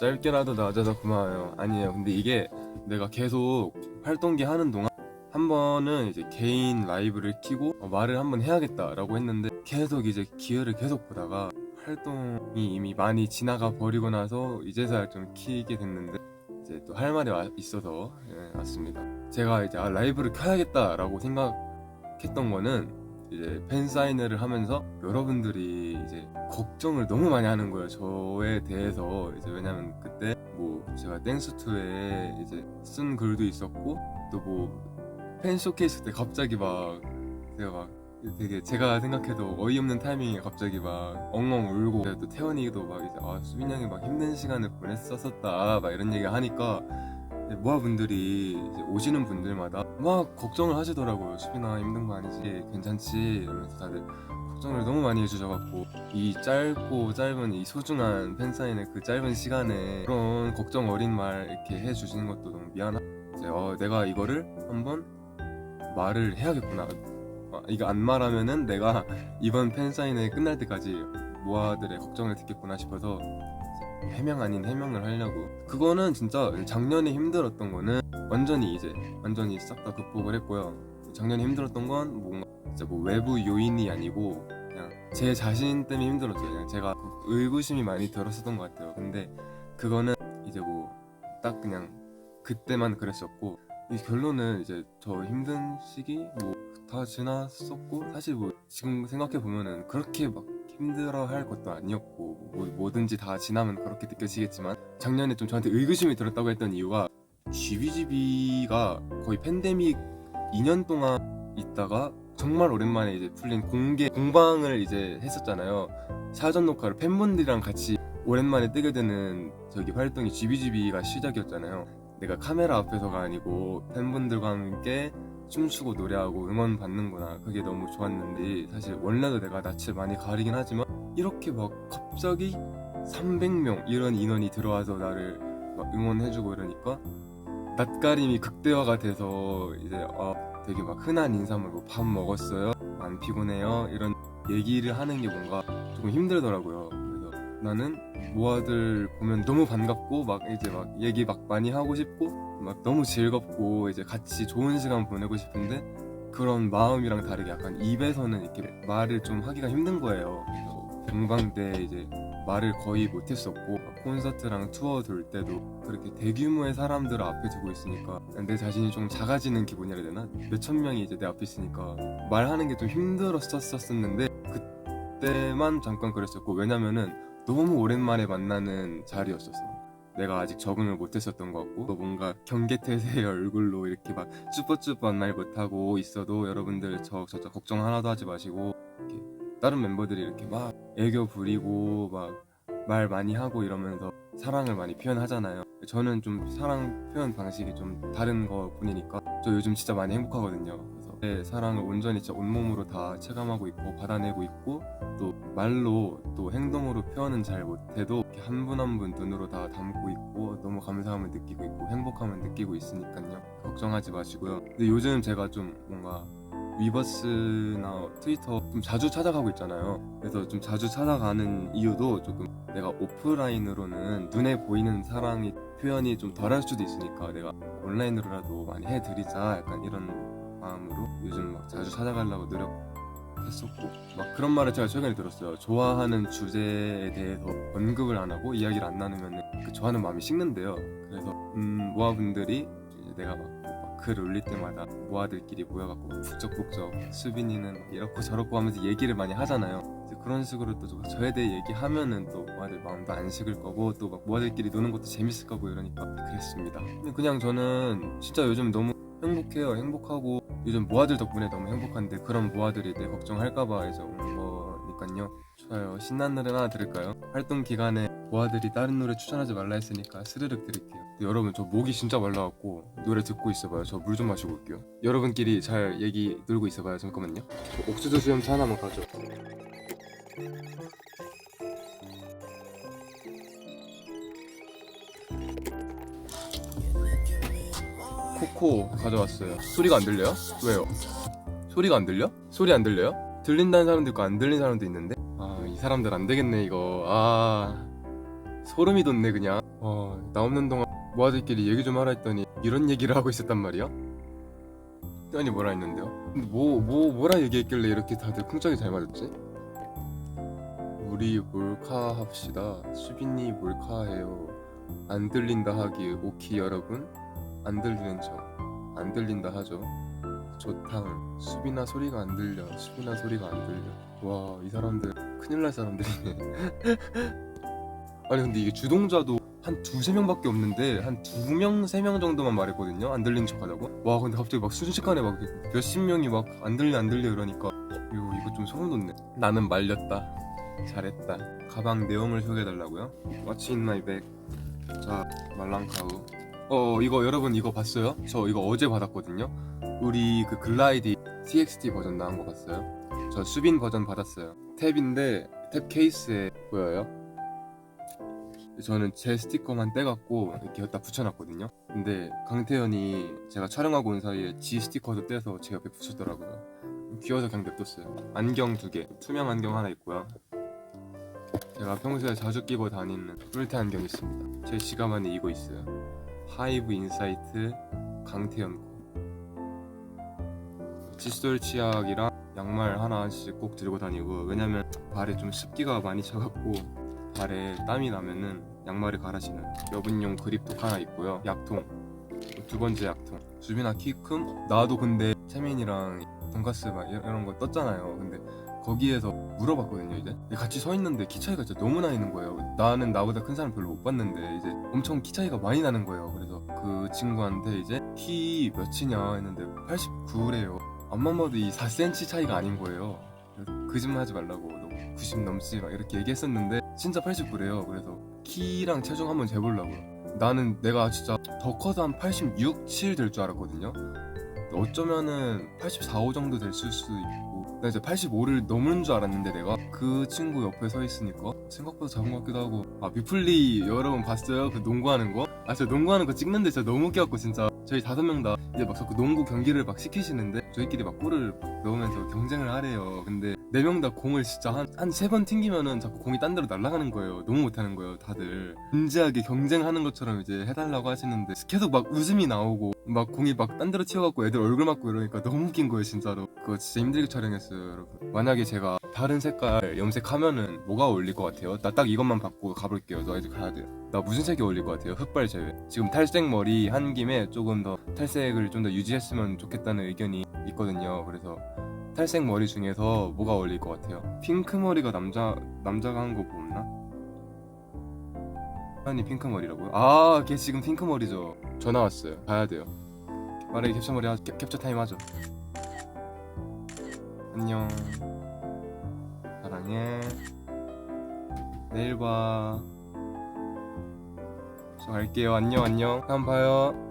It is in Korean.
짧게라도 나와줘서 고마워요. 아니에요. 근데 이게 내가 계속 활동기 하는 동안 한 번은 이제 개인 라이브를 키고 어, 말을 한번 해야겠다라고 했는데 계속 이제 기회를 계속 보다가 활동이 이미 많이 지나가 버리고 나서 이제서야 좀 키게 됐는데 이제 또 할 말이 와- 있어서 예, 왔습니다. 제가 이제 아, 라이브를 켜야겠다라고 생각했던 거는 이제 팬 사인회를 하면서 여러분들이 이제 걱정을 너무 많이 하는 거예요. 저에 대해서 이제 왜냐면 그때 뭐 제가 땡스투에 이제 쓴 글도 있었고 또 뭐 팬 쇼케이스 때 갑자기 막 제가 막 되게 제가 생각해도 어이없는 타이밍에 갑자기 막 엉엉 울고 또 태연이도 막 이제 아 수빈 형이 막 힘든 시간을 보냈었었다 막 이런 얘기 하니까 모아분들이 오시는 분들마다 막 걱정을 하시더라고요. 수빈아 힘든 거 아니지? 괜찮지? 이러면서 다들 걱정을 너무 많이 해주셔갖고 이 짧고 짧은 이 소중한 팬사인의 그 짧은 시간에 그런 걱정 어린 말 이렇게 해주시는 것도 너무 미안하 이제 어, 내가 이거를 한번 말을 해야겠구나. 어, 이거 안 말하면은 내가 이번 팬사인회 끝날 때까지 모아들의 걱정을 듣겠구나 싶어서 해명 아닌 해명을 하려고. 그거는 진짜 작년에 힘들었던 거는 완전히 이제 완전히 싹 다 극복을 했고요. 작년에 힘들었던 건 뭔가 진짜 뭐 외부 요인이 아니고 그냥 제 자신 때문에 힘들었어요 그냥 제가 의구심이 많이 들었었던 것 같아요. 근데 그거는 이제 뭐 딱 그냥 그때만 그랬었고 이 결론은 이제 저 힘든 시기 뭐 다 지났었고 사실 뭐 지금 생각해 보면은 그렇게 막 힘들어 할 것도 아니었고 뭐, 뭐든지 다 지나면 그렇게 느껴지겠지만 작년에 좀 저한테 의구심이 들었다고 했던 이유가 GBGB가 거의 팬데믹 2년 동안 있다가 정말 오랜만에 이제 풀린 공개 공방을 이제 했었잖아요. 사전 녹화를 팬분들이랑 같이 오랜만에 뜨게 되는 저기 활동이 GBGB가 시작이었잖아요 내가 카메라 앞에서가 아니고 팬분들과 함께 춤추고 노래하고 응원 받는구나. 그게 너무 좋았는데 사실 원래도 내가 낯을 많이 가리긴 하지만 이렇게 막 갑자기 300명 이런 인원이 들어와서 나를 막 응원해주고 이러니까 낯가림이 극대화가 돼서 이제 아 되게 막 흔한 인사말로 뭐밥 먹었어요. 안 피곤해요? 이런 얘기를 하는 게 뭔가 조금 힘들더라고요. 그래서 나는 모아들 보면 너무 반갑고 막 이제 막 얘기 막 많이 하고 싶고 막 너무 즐겁고 이제 같이 좋은 시간 보내고 싶은데 그런 마음이랑 다르게 약간 입에서는 이렇게 말을 좀 하기가 힘든 거예요. 공방 때 이제 말을 거의 못했었고 콘서트랑 투어 돌 때도 그렇게 대규모의 사람들을 앞에 두고 있으니까 내 자신이 좀 작아지는 기분이라 해야 되나? 몇천 명이 이제 내 앞에 있으니까 말하는 게 좀 힘들었었었는데 그때만 잠깐 그랬었고 왜냐면은 너무 오랜만에 만나는 자리였었어. 내가 아직 적응을 못했었던 것 같고 또 뭔가 경계태세의 얼굴로 이렇게 막 쭈뼛쭈뼛 말 못하고 있어도 여러분들 저, 저, 저 걱정 하나도 하지 마시고 이렇게 다른 멤버들이 이렇게 막 애교 부리고 막 말 많이 하고 이러면서 사랑을 많이 표현하잖아요. 저는 좀 사랑 표현 방식이 좀 다른 거 뿐이니까 저 요즘 진짜 많이 행복하거든요. 내 사랑을 온전히 진짜 온몸으로 다 체감하고 있고 받아내고 있고 또 말로 또 행동으로 표현은 잘 못해도 한 분 한 분 눈으로 다 담고 있고 너무 감사함을 느끼고 있고 행복함을 느끼고 있으니까요. 걱정하지 마시고요. 근데 요즘 제가 좀 뭔가 위버스나 트위터 좀 자주 찾아가고 있잖아요. 그래서 좀 자주 찾아가는 이유도 조금 내가 오프라인으로는 눈에 보이는 사랑이 표현이 좀 덜할 수도 있으니까 내가 온라인으로라도 많이 해드리자 약간 이런 마음으로 요즘 막 자주 찾아가려고 노력 했었고 막 그런 말을 제가 최근에 들었어요. 좋아하는 주제에 대해서 언급을 안 하고 이야기를 안 나누면 그 좋아하는 마음이 식는데요. 그래서 음 모아분들이 내가 막, 막 글을 올릴 때마다 모아들끼리 모여갖고 막 북적북적 수빈이는 막 이렇고 저렇고 하면서 얘기를 많이 하잖아요. 그런 식으로 또 저- 저에 대해 얘기하면은 또 모아들 마음도 안 식을 거고 또 막 모아들끼리 노는 것도 재밌을 거고 이러니까 그랬습니다. 그냥 저는 진짜 요즘 너무 행복해요. 행복하고 요즘 모아들 덕분에 너무 행복한데 그런 모아들이 내 걱정할까봐 이제 온 거니까요. 좋아요. 신나는 노래 하나 들을까요? 활동 기간에 모아들이 다른 노래 추천하지 말라 했으니까 스르륵 들을게요. 여러분 저 목이 진짜 말라갖고 노래 듣고 있어봐요. 저 물 좀 마시고 올게요. 여러분끼리 잘 얘기 들고 있어봐요. 잠깐만요. 저 옥수수 수염차 하나만 가져. 코코 가져왔어요. 소리가 안 들려요? 왜요? 소리가 안 들려? 소리 안 들려요? 들린다는 사람도 있고 안 들리는 사람도 있는데 아 이 사람들 안 되겠네 이거 아 소름이 돋네 그냥 어, 나 없는 동안 모아들끼리 얘기 좀 하라 했더니 이런 얘기를 하고 있었단 말이야? 아니 뭐라 했는데요? 뭐, 뭐 뭐라 얘기했길래 이렇게 다들 쿵짝이 잘 맞았지? 우리 몰카 합시다 수빈이 몰카해요 안 들린다 하기 오키 여러분 안 들리는 척안 들린다 하죠. 좋당 수빈아 소리가 안 들려 수빈아 소리가 안 들려. 와 이 사람들 큰일 날 사람들이네. 아니 근데 이게 주동자도 한 두세 명밖에 없는데 한 두 명, 세 명 정도만 말했거든요. 안 들리는 척 하자고. 와 근데 갑자기 막 순식간에 막 몇십 명이 막 안 들려 안 들려 이러니까 이거, 이거 좀 소름 돋네. 나는 말렸다. 잘했다. 가방 내용을 소개해달라고요? What's in my bag? 자 말랑카우 어 이거 여러분 이거 봤어요? 저 이거 어제 받았거든요. 우리 그 글라이디 TXT 버전 나온 거 봤어요? 저 수빈 버전 받았어요. 탭인데 탭 케이스에 보여요? 저는 제 스티커만 떼갖고 이렇게 여기다 붙여놨거든요. 근데 강태현이 제가 촬영하고 온 사이에 지 스티커도 떼서 제 옆에 붙였더라고요. 귀여워서 그냥 냅뒀어요. 안경 두 개. 투명 안경 하나 있고요. 제가 평소에 자주 끼고 다니는 뿔테 안경 있습니다. 제 지갑 안에 이거 있어요 하이브 인사이트 강태현 거 칫솔 치약이랑 양말 하나씩 꼭 들고 다니고 왜냐면 발에 좀 습기가 많이 차갖고 발에 땀이 나면은 양말을 갈아 신어요. 여분용 그립톡 하나 있고요. 약통. 두 번째 약통. 주빈아 키큼? 나도 근데 채민이랑 돈가스 막 이런 거 떴잖아요. 근데 거기에서 물어봤거든요 이제. 같이 서 있는데 키 차이가 진짜 너무 나는 거예요. 나는 나보다 큰 사람 별로 못 봤는데 이제 엄청 키 차이가 많이 나는 거예요. 그래서 그 친구한테 이제 키 몇이냐? 했는데 89래요. 앞만 봐도 이 4cm 차이가 아닌 거예요. 그래서 거짓말 하지 말라고. 너 90 넘지. 막 이렇게 얘기했었는데 진짜 89래요. 그래서 키랑 체중 한번 재보려고요. 나는 내가 진짜 더 커서 한 86, 7 될 줄 알았거든요. 어쩌면은 84, 5 정도 될 수도 나 이제 85를 넘은 줄 알았는데 내가 그 친구 옆에 서 있으니까 생각보다 작은 것 같기도 하고 아 미플리 여러분 봤어요? 그 농구하는 거? 아 진짜 농구하는 거 찍는데 진짜 너무 웃겨갖고 진짜 저희 다섯 명 다 이제 막 자꾸 농구 경기를 막 시키시는데 저희끼리 막 골을 넣으면서 경쟁을 하래요. 근데 네 명 다 공을 진짜 한 한 세 번 튕기면은 자꾸 공이 딴 데로 날아가는 거예요. 너무 못하는 거예요 다들. 진지하게 경쟁하는 것처럼 이제 해달라고 하시는데 계속 막 웃음이 나오고 막 공이 막 딴 데로 튀어갖고 애들 얼굴 맞고 이러니까 너무 웃긴 거예요 진짜로. 그거 진짜 힘들게 촬영했어요 여러분. 만약에 제가 다른 색깔 염색하면은 뭐가 어울릴 것 같아요? 나 딱 이것만 받고 가볼게요. 너 이제 가야 돼요. 나 무슨 색이 어울릴 것 같아요? 흑발 제외. 지금 탈색 머리 한 김에 조금 더 탈색을 좀 더 유지했으면 좋겠다는 의견이 있거든요 그래서 탈색 머리 중에서 뭐가 어울릴 것 같아요? 핑크 머리가 남자 남자가 한거 없나? 아니 핑크 머리라고요? 아, 걔 지금 핑크 머리죠. 전화 왔어요. 가야 돼요. 빠르게 캡처 머리 하, 캡, 캡처 타임 하죠. 안녕. 사랑해. 내일 봐. 저 갈게요. 안녕 안녕. 다음 봐요.